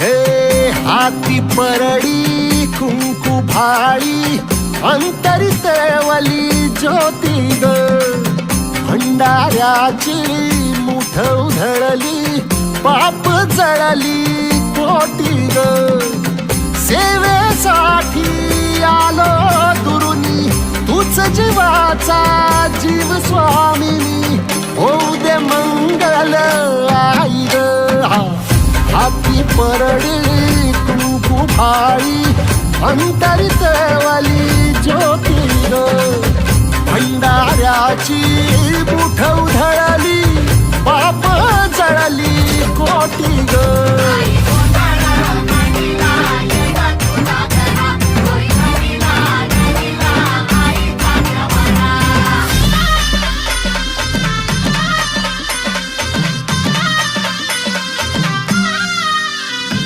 हे हाती परडी कुंकू भाळी अंतरित वली ज्योती ग. भंडाऱ्याची मुठ उधळली पाप जळली कोटी ग. सेवेसाठी आलो दुरुनी तूच जीवाचा जीव स्वामिनी. होऊ दे मंगल परडी तू कुभाई अंतरित वाली ज्योती भंडाऱ्याची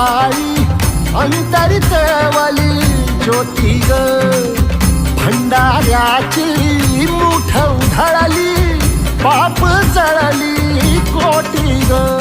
कुंकू भाळी अंतरित वाली ज्योती ग. भंडाऱ्याची मुठ उधळली पाप जळली कोटी ग.